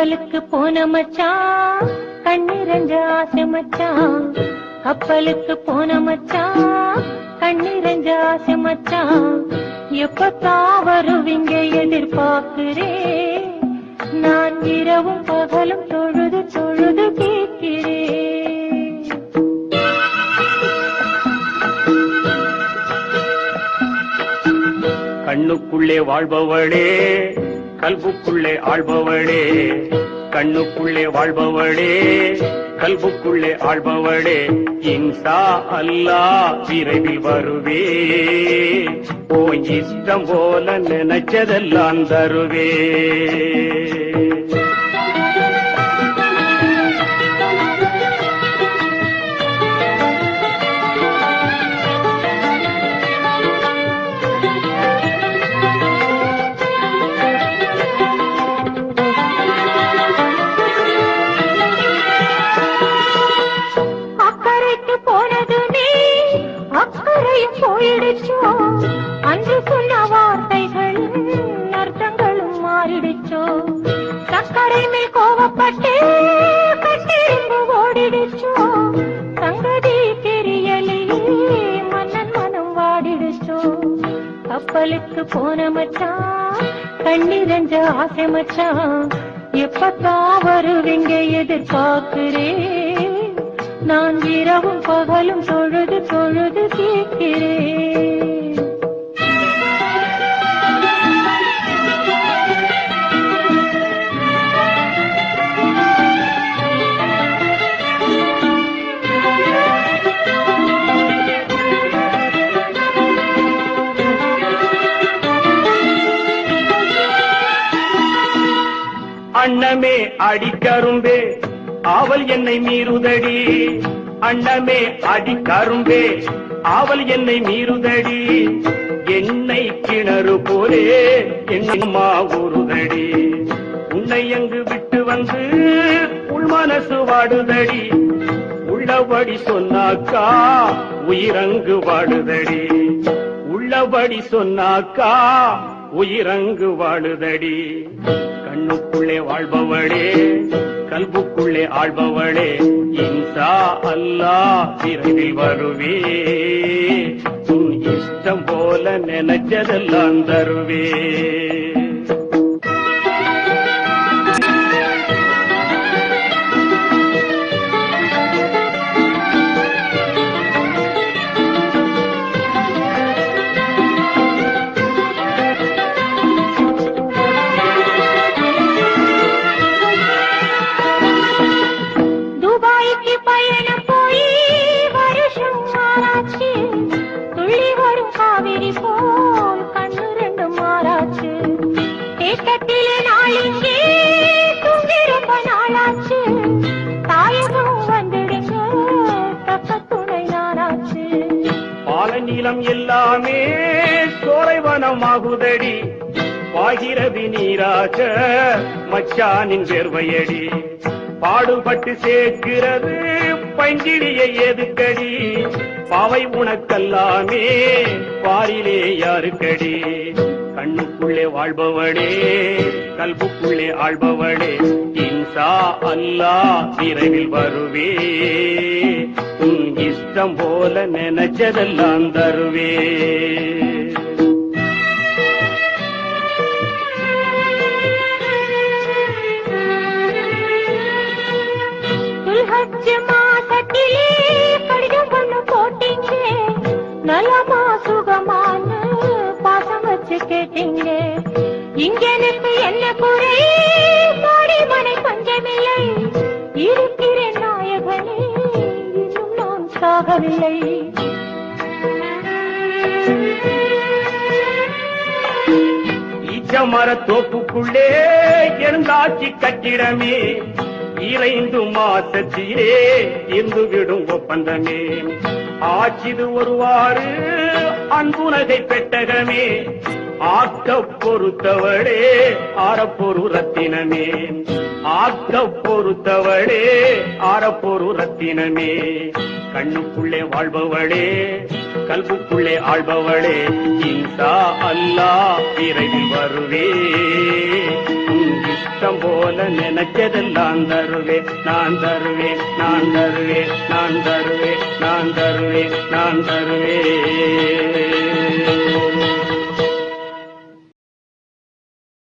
கப்பலுக்கு போன மச்சான் கண்ணிரஞ்ச ஆசை மச்சான் கப்பலுக்கு போன மச்சான் கண்ணிரஞ்ச ஆசை மச்சான் எப்பத்தான் வருவீங்க எதிர்பார்க்கிறேன் நான் இரவும் பகலும் தொழுது தொழுது கேட்கிறேன் கண்ணுக்குள்ளே வாழ்பவளே கல்புக்குள்ளே ஆள்பவளே கண்ணுக்குள்ளே வாழ்பவளே கல்புக்குள்ளே ஆள்பவளே இன்சா அல்லா விரைவில் வருவே. ஓ இஷ்டம் போல நினைச்சதெல்லாம் தருவே. போயிடுச்சோ? அன்று சொன்ன வார்த்தைகளும் அர்த்தங்களும் மாறிடுச்சோ? சக்கரை மேல் கோவப்பட்டு கட்டிரும்பு ஓடிடுச்சோ? சங்கதி தெரியலையே மன்னன் மனம் வாடிடுச்சோ? கப்பலுக்கு போன மச்சான் கண்ணிரஞ்ச ஆசை மச்சான் எப்பத்தான் வருவீங்க எதிர்பார்க்கிறேன்? நான் இரவும் பகலும் தொழுது தொழுது கேட்கிறேன். அன்னமே அடிக்கரும்பே ஆவல் என்னை மீறுதடி. அண்ணமே அடி கரும்பே ஆவல் என்னை மீறுதடி. என்னை கிணறு போலே என்னம்மா உருதடி உன்னை எங்கு விட்டு வந்து உள் மனசு வாடுதடி. உள்ளபடி சொன்னாக்கா உயிரங்கு வாடுதடி. உள்ளபடி சொன்னாக்கா உயிரங்கு வாழுதடி கண்ணுக்குள்ளே வாழ்பவளே கல்புக்குள்ளே ஆழ்பவளே இன்சா அல்லா விரைவில் வருவே. உன் இஷ்டம் போல நினைச்சதெல்லாம் தருவே. சோலைவனமாகுதடி பாகிரவி நீராக மச்சானின் சேர்வையடி பாடுபட்டு சேர்க்கிறது பஞ்சிலியை எதுக்கடி. பாவை உனக்கல்லாமே பாரிலே யாருக்கடி. கண்ணுக்குள்ளே வாழ்பவளே கல்புக்குள்ளே ஆள்பவளே இன்சா அல்லா விரைவில் வருவே. உன் இஷ்டம் போல நினைச்சதெல்லாம் தருவே. இங்க எனக்கு என்ன குறை? பாடி மனை பஞ்சமில்லை. இருக்கிறேன் நாயகனே இன்னும் நான் சாகவில்லை. மர தோப்புக்குள்ளே இருந்தாச்சி கட்டிடமே. இறைந்து மாசத்திலே இருந்து விடும் ஒப்பந்தமே. ஆச்சிது ஒருவாறு அன்புனகை பெட்டகமே. ஆக்க பொறுத்தவளே ஆரப்பொரு ரத்தினமே ஆக்க பொறுத்தவளே ஆரப்பொரு ரத்தினமே கண்ணுக்குள்ளே வாழ்பவளே கல்புக்குள்ளே ஆழ்பவளே இன்சா அல்லா விரைவில் வருவே. இஷ்டம் போல நினைச்சதெல்லாம் தருவேன் நான் தருவேன் நான் தருவேன் நான் தருவேன் நான் தருவேன் நான் தருவேன்